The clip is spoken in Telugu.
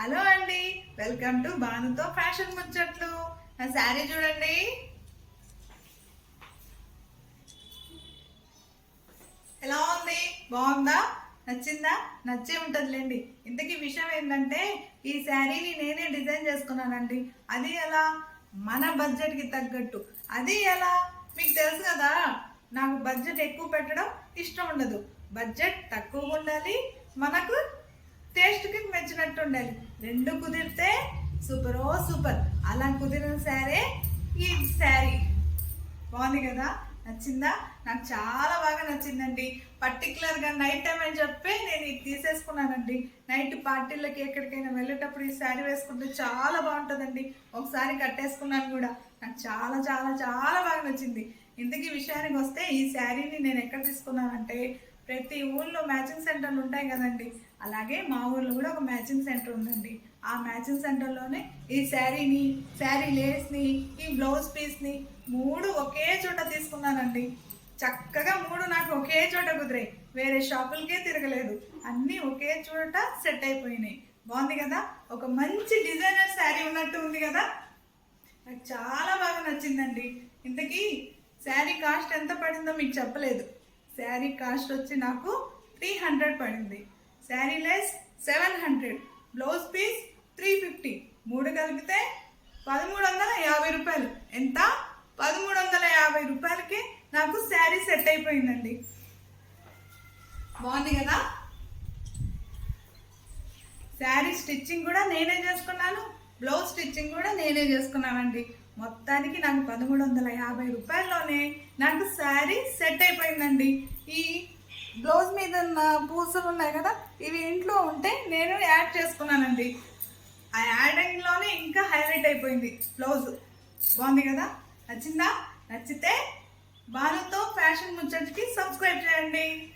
హలో అండి. వెల్కమ్ టు బానుతో ఫ్యాషన్ ముచ్చట్లు. నా శారీ చూడండి. ఎలా ఉంది? బాగుందా? నచ్చిందా? నచ్చే ఉంటుందిలేండి. ఇంతకీ విషయం ఏంటంటే ఈ శారీని నేనే డిజైన్ చేసుకున్నానండి. అది ఎలా? మన బడ్జెట్కి తగ్గట్టు. అది ఎలా? మీకు తెలుసు కదా నాకు బడ్జెట్ ఎక్కువ పెట్టడం ఇష్టం ఉండదు. బడ్జెట్ తక్కువ ఉండాలి మనకు టేస్ట్కి మెచ్చినట్టు ఉండాలి. రెండు కుదిరితే సూపర్ ఓ సూపర్ అలా కుదిరిన శారీ ఈ శారీ. బాగుంది కదా? నచ్చిందా? నాకు చాలా బాగా నచ్చిందండి. పర్టికులర్గా నైట్ టైం అని చెప్పి నేను ఇది తీసేసుకున్నానండి. నైట్ పార్టీలకి ఎక్కడికైనా వెళ్ళేటప్పుడు ఈ శారీ వేసుకుంటే చాలా బాగుంటుందండి. ఒకసారి కట్టేసుకున్నాను కూడా. నాకు చాలా చాలా చాలా బాగా నచ్చింది. ఇంతకీ విషయానికి వస్తే ఈ శారీని నేను ఎక్కడ తీసుకున్నానంటే ప్రతి ఊళ్ళో మ్యాచింగ్ సెంటర్లు ఉంటాయి కదండి. అలాగే మా ఊర్లో కూడా ఒక మ్యాచింగ్ సెంటర్ ఉందండి. ఆ మ్యాచింగ్ సెంటర్లోనే ఈ శారీని శారీ లేస్ని ఈ బ్లౌజ్ పీస్ని మూడు ఒకే చోట తీసుకున్నానండి. చక్కగా మూడు నాకు ఒకే చోట కుదిరాయి. వేరే షాపులకే తిరగలేదు. అన్నీ ఒకే చోట సెట్ అయిపోయినాయి. బాగుంది కదా? ఒక మంచి డిజైనర్ శారీ ఉన్నట్టు ఉంది కదా? నాకు చాలా బాగా నచ్చిందండి. ఇంతకీ శారీ కాస్ట్ ఎంత పడిందో మీకు చెప్పలేదు. శారీ కాస్ట్ వచ్చి నాకు త్రీ హండ్రెడ్ పడింది. Sari less seven hundred blouse piece three fifty మూడు కలిపితే పదమూడు వందల యాభై రూపాయలు. ఎంత? పదమూడు వందల యాభై రూపాయలకి నాకు శారీ సెట్ అయిపోయిందండి. బాగుంది కదా? శారీ స్టిచ్చింగ్ కూడా నేనే చేసుకున్నాను. బ్లౌజ్ స్టిచ్చింగ్ కూడా నేనే చేసుకున్నానండి. మొత్తానికి నాకు పదమూడు వందల యాభై రూపాయల్లోనే నాకు శారీ సెట్ అయిపోయిందండి. ఈ బ్లౌజ్ మీద ఉన్న పూసలు ఉన్నాయి కదా ఇవి ఇంట్లో ఉంటే నేను యాడ్ చేసుకున్నానండి. ఆ యాడింగ్లోనే ఇంకా హైలైట్ అయిపోయింది బ్లౌజ్. బాగుంది కదా? నచ్చిందా? నచ్చితే భారత్తో ఫ్యాషన్ ముచ్చటికి సబ్స్క్రైబ్ చేయండి.